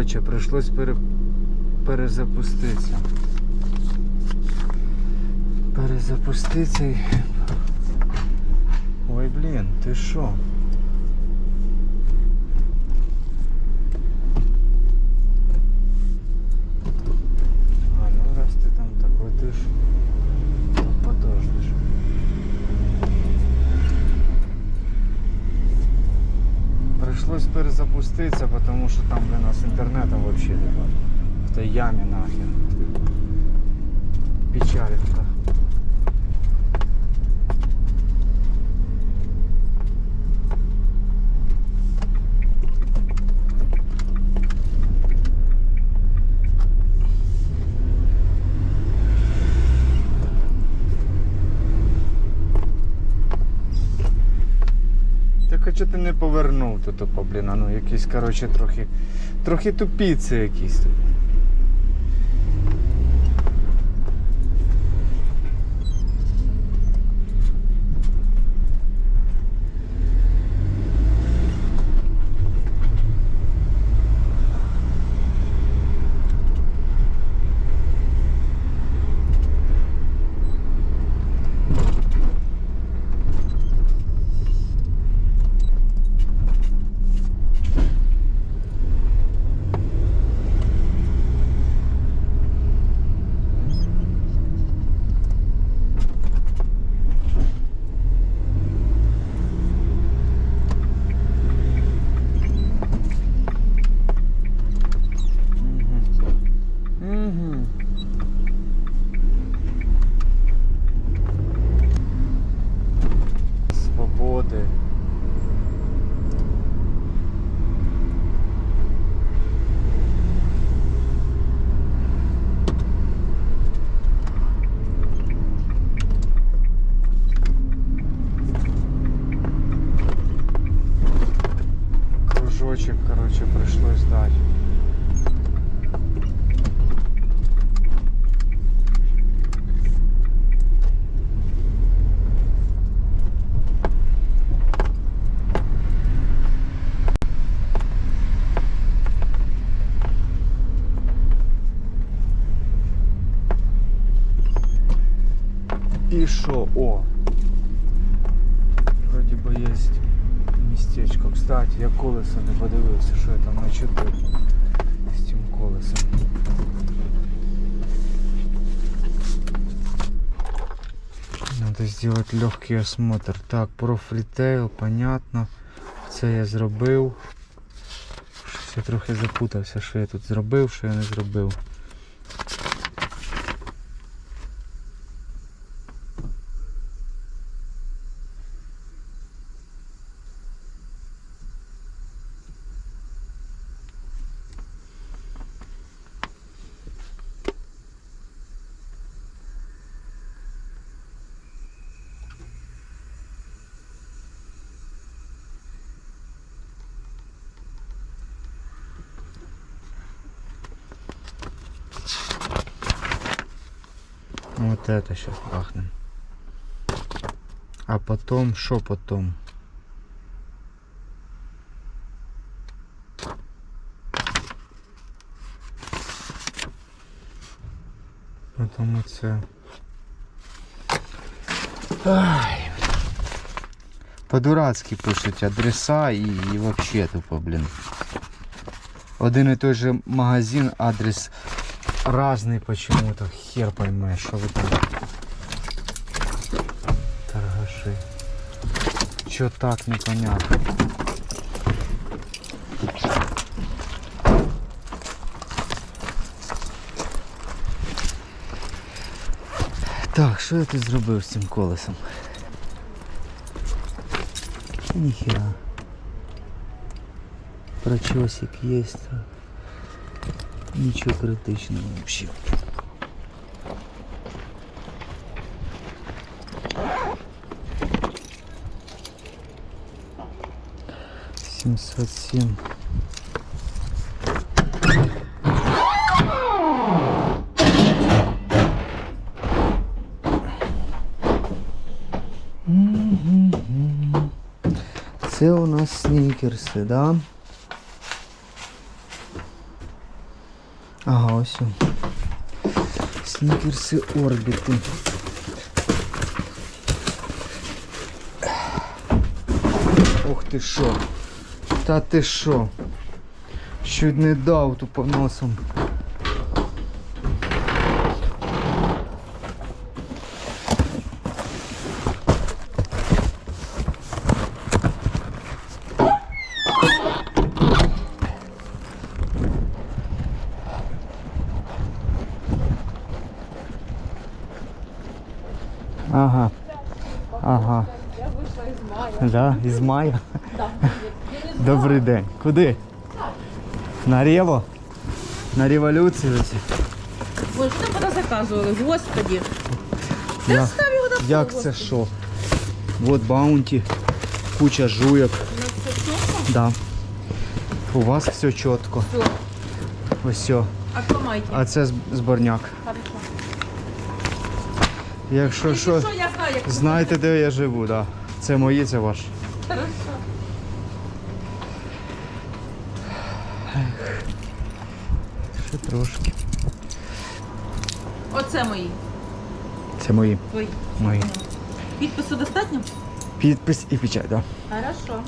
Коротше, прийшлось пере... перезапуститися. Перезапуститися і. Ой, блін, ти що? А, ну раз ти там так летиш, то подождеш. Пришлось перезапуститися, потому что там для нас интернетом вообще либо В той яме нахер. Печалька. Так а чого ти не повернув то, то блін, а ну якісь, коротше, трохи, трохи тупіці якісь тут. Угу. Свободи. Кружочек, короче, пришлось дать. І що? О! Вроді би є містечко. Кстати, я колесо не подивився, що я там начепив з цим колесом. Надо сделать легкий осмотр. Так, профрітейл, понятно. Це я зробив. Я трохи запутався, що я тут зробив, що я не зробив. Вот это сейчас пахнем. А потом, что потом? Потом оце. Ай. По-дурацьки пишуть адреса і, і вообще тупо, блін. Один і той же магазин, адрес разный почему-то. Хер поймешь, что вы там. Торгаши. Чё так непонятно. Так, що я тут зробив з цим колесом? Ніхера. Прочесик есть. Ничего критичного вообще. 707. Мгм. Це у нас снікерси, да? Ага, ось. Снікерси орбіти. Ох ти що? Та ти що? Чуть не дав тупо носом. Ага. Ага. Я вийшла із мая. Да, із мая. Добрий день. Куди? На Рево? На революцію? Боже, що там заказували? Господи. Я- Як це що? Вот баунті, куча жуйок. У нас все чітко? Да. У вас все чітко. Все. Ось все. Отламайте. А це зборняк. Хорошо. Якщо що, що, я знаю, як знаєте, де я живу, да. Це мої, це ваш. Хорошо. Ще трошки. Оце мої. Це мої. Твої. Мої. Підпису достатньо? Підпис і печать, да. Хорошо.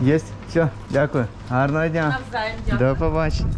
Єсть? Все, дякую. Гарного дня. Навзаєм дякую. До побачення.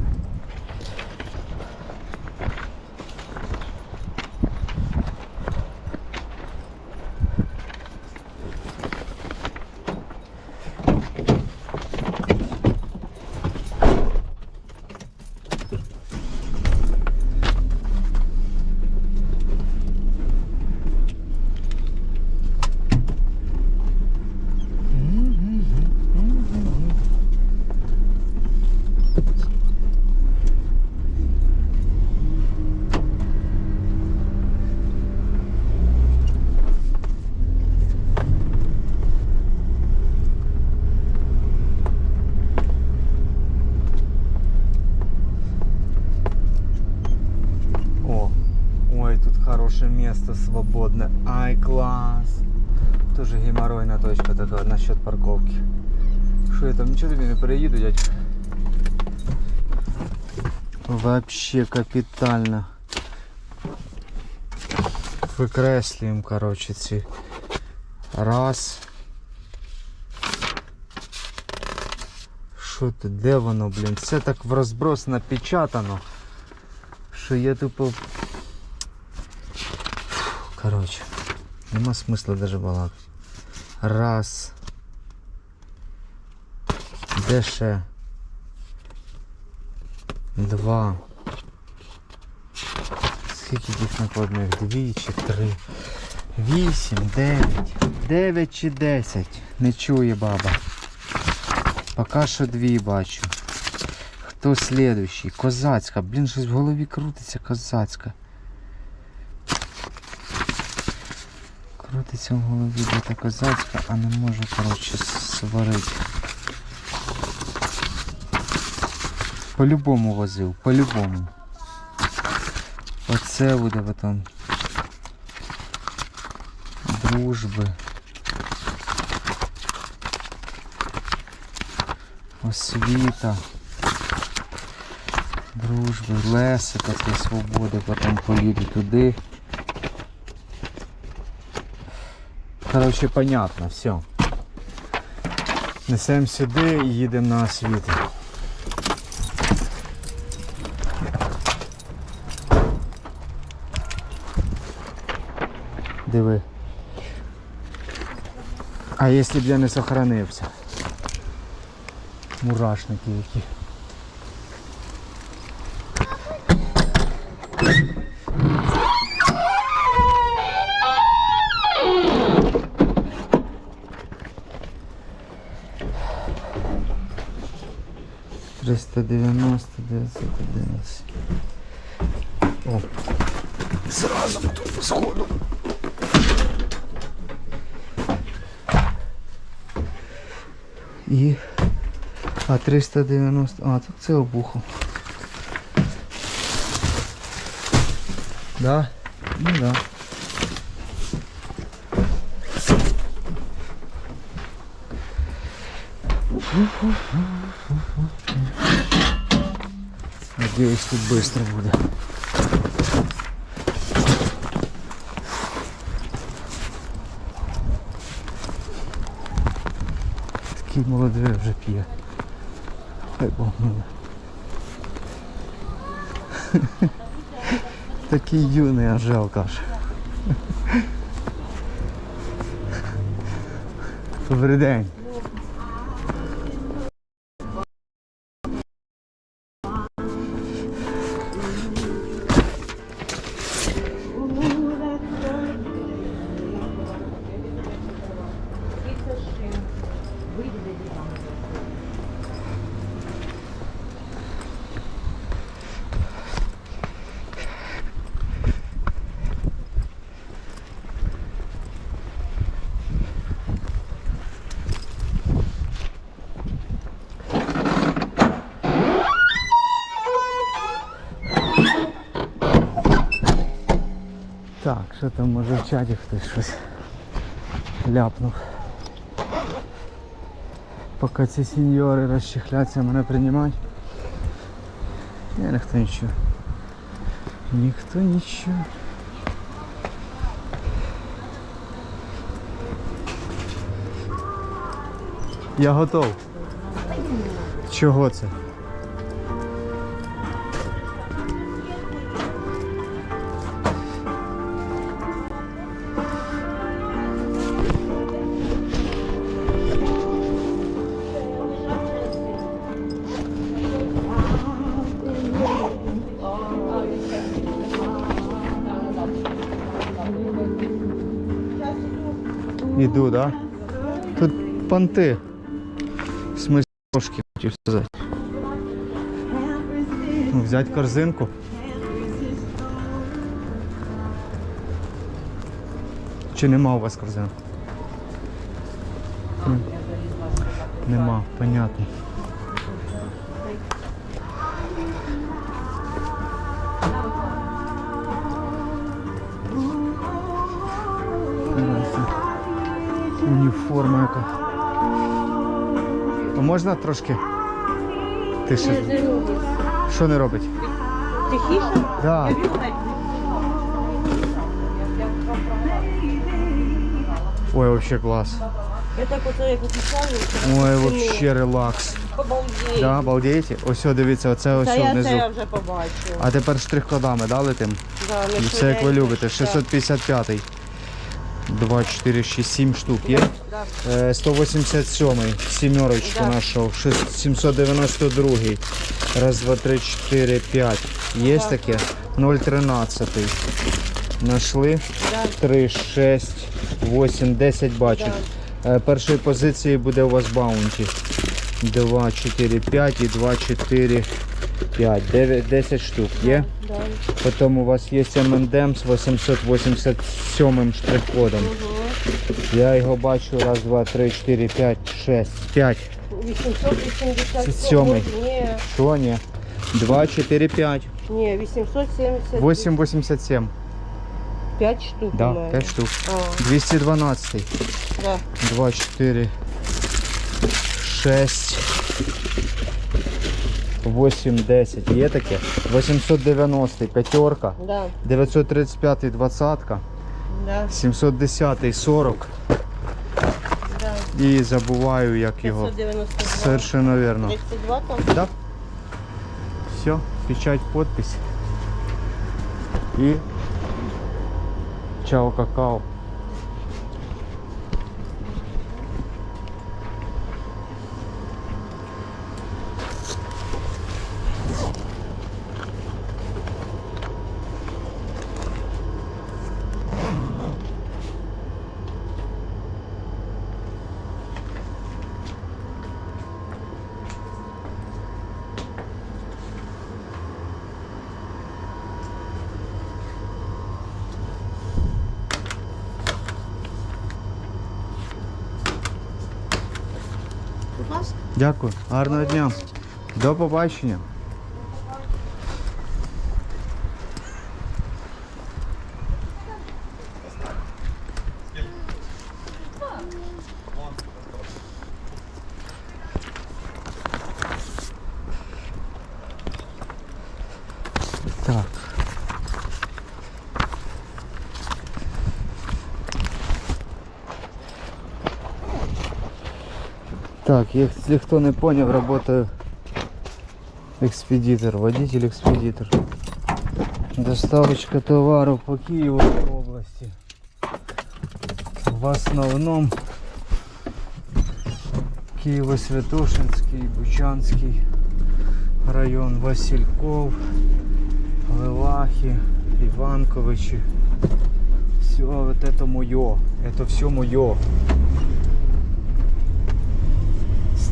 О, ой, хорошее место свободное. Ай, класс. Тоже геморройная точка такая насчет парковки. Что я там, ничего тобі не переїду, дядька? Вообще капитально. Викреслюємо, короче, ці. Раз. Що тут, де воно, блін? Все так в розброс напечатано. Що я тупо. Короче, нема смисла даже балакати. Раз. Де ще? Два. Скільки їх накладних? Дві чи три? Вісім, дев'ять. Дев'ять чи десять. Не чує баба. Поки що дві бачу. Хто слідуючий? Козацька. Блін, щось в голові крутиться козацька. Крутиться в голові де козацька, а не можу, коротше, сварити. По-любому возив, по-любому. Оце буде потім. Дружби. Освіта. Дружби, Лесика, це свободи, потім поїду туди. Короче, понятно, все. Несемо сюди і їдемо на освіту. Диви. А якщо б я не сохранився? Мурашники які. 990, 911. О, Сразу тут сходу. І... А 390... А, тут це обухо. Да? Ну да. Фу -фу -фу -фу. Надеюсь, тут быстро будет. Такий молодий вже п'є. Хай Бог миле. Такий юний, а жалко аж. Добрий день. Так, що там може в чаті хтось щось ляпнув. Поки ці сеньори розчехляться мене приймати. Ні, ніхто нічого. Ніхто нічого. Я готов. Чого це? Іду, да? Тут понти. В смысле трошки хотів сказати. Ну, Взять корзинку. Чи нема у вас корзинку? Нема, понятно. Уніформа яка. А можна трошки? Тише. Що не робить? Тихіше? Да. Ой, вообще клас. Я так оце як описаю. Ой, вообще релакс. Обалдеть. Да, балдієте? Ось, о, дивіться, оце ось Та я це я вже побачила. А тепер штрих-кодами, да, летим? Да, ми все як ви швиденько. любите. 655. 2, 4, 6, 7 штук є. Да. Е, 187 сімерочку знайшов. 792. Раз, два, три, чотири, п'ять. Є таке? 013. Нашли. 3, 6, 8, 10 бачу. Е, Першої позиції буде у вас баунті. 2, 4, 5 і 2, 4, 5. 9, 10 штук є. Да. Потім у вас є M&M з 887 штрих-кодом. Я його бачу. Раз, два, три, чотири, п'ять, шесть, п'ять. 887. Сьомий. Ні, Що ні? 2, 4, 5. ні, 870. 887. 5 штук. Да, мене. 5 штук. А, 212. да. 2, 4, 6, 8, 10. Є таке? 890, п'ятерка. Да. 935, двадцатка. Да. 710, 40. Да. І забуваю, як його. 592. Совершенно верно. 32 там? Да. Все, печать, подпись. И чао какао. Дякую, гарного дня. До побачення. Так, если кто не понял, работаю экспедитор, водитель-экспедитор. Доставочка товаров по Киевской области. В основном Киево-Святошинский, Бучанский район, Васильков, Левахи, Иванковичи. Все вот это мое. Это все мое.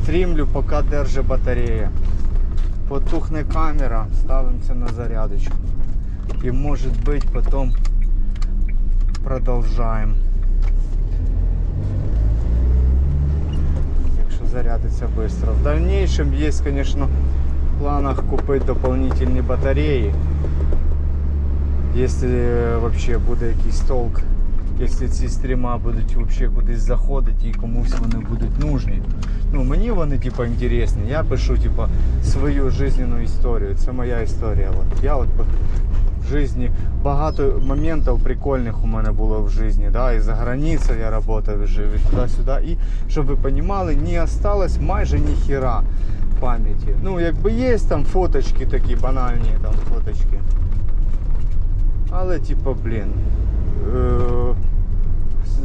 Стрімлю, поки держить батарея. Потухне камера, ставимося на зарядочку. І може бути потім продовжаємо. Якщо зарядиться швидко. В дальнейшем є, звісно, в планах купити дополнительні батареї. Якщо вообще буде якийсь толк, якщо ці стріма будуть вообще кудись заходити і комусь вони будуть нужні. Ну, мені вони типа інтересні. Я пишу типа свою жизненну історію. Це моя історія. От. Я от в житті багато моментів прикольних у мене було в житті. Да? І за границею я працював, жив, і туди-сюди. І щоб ви розуміли, не осталось майже ніхіра пам'яті. Ну, якби є там фоточки такі банальні, там фоточки. Але типа, блін. Е-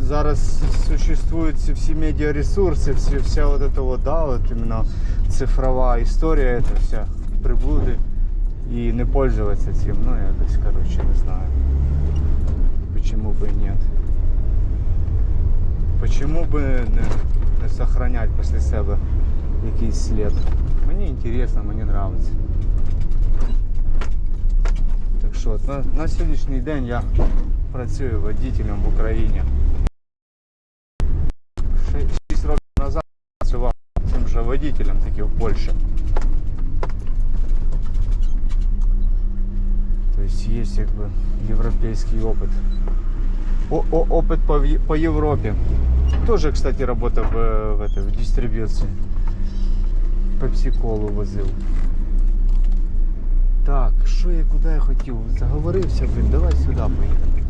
зараз существують ці всі медіаресурси, всі, вся вот эта вот, да, вот именно цифрова історія, это вся приблуди. І не пользуватися цим, ну якось, короче, не знаю. Почему бы и нет. Почему би не, не сохранять після себе якийсь слід. Мені інтересно, мені нравиться. Так що, от на, на сьогоднішній день я працюю водителем в Україні. Водителем таки в Польщі. Тобто є якби європейський опит. О, о, опит по, по Європі. Тоже, кстати, работа в, в, этой, в дистрибьюции. Пепсі-колу возив. Так, що я куди я хотів? Заговорився, блін, давай сюди поїдемо.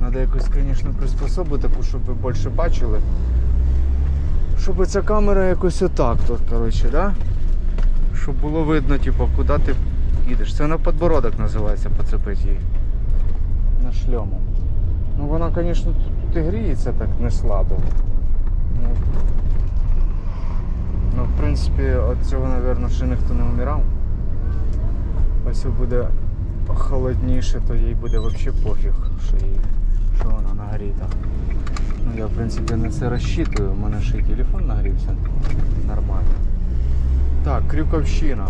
Надо якось, звісно, приспособу таку, щоб ви більше бачили. Щоб ця камера якось отак тут, коротше, да? Щоб було видно, типу, куди ти їдеш. Це на подбородок називається поцепити її. На шльому. Ну вона, звісно, тут і гріється так не слабо. Ну, ну в принципі, від цього, мабуть, ще ніхто не вмирав. Ось буде холодніше, то їй буде взагалі пофіг, що, їй, що вона нагріта. Я в принципі на це розчитую, у мене ще й телефон нагрівся. Нормально. Так, Крюковщина.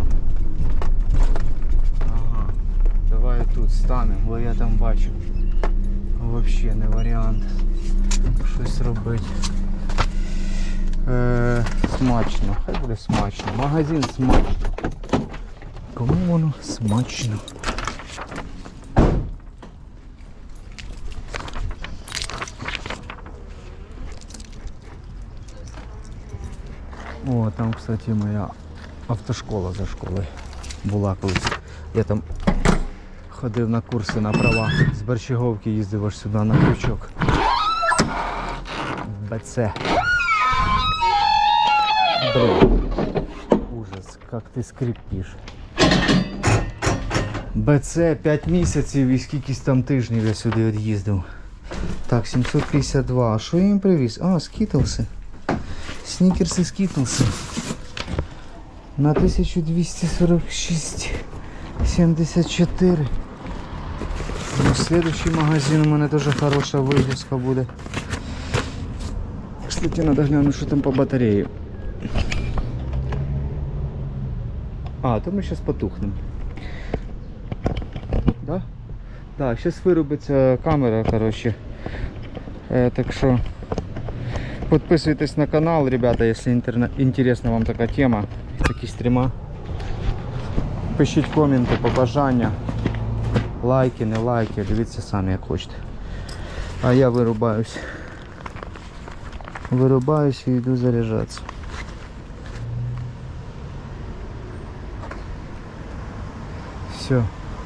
Ага. Давай тут станемо, бо я там бачу. Взагалі не варіант. Щось робити. Е, смачно. Хай буде смачно. Магазин смачно. Кому воно смачно? О, там, кстати, моя автошкола за школою була колись. Я там ходив на курси на права. З Борщаговки їздив аж сюди на крючок. БЦ. Блин. Ужас, как ты скрипиш. БЦ 5 місяців і скількись там тижнів я сюди від'їздив. Так, 752. А що я їм привіз? А, скітлси. Снікерси скітлси. На 1246 74. Ну, следующий магазин у мене дуже хороша вигрузка буде. Кстати, надо глянути, що там по батареї. А, то ми зараз потухнемо. Да? Да, зараз виробиться камера, коротше. Е, так що Подписывайтесь на канал, ребята, если интерна- интересна вам така тема, такі стріма. Пишіть коменти, побажання, лайки, не лайки, дивіться самі як хочете. А я вирубаюсь. Вирубаюсь і йду заряджатися. Все.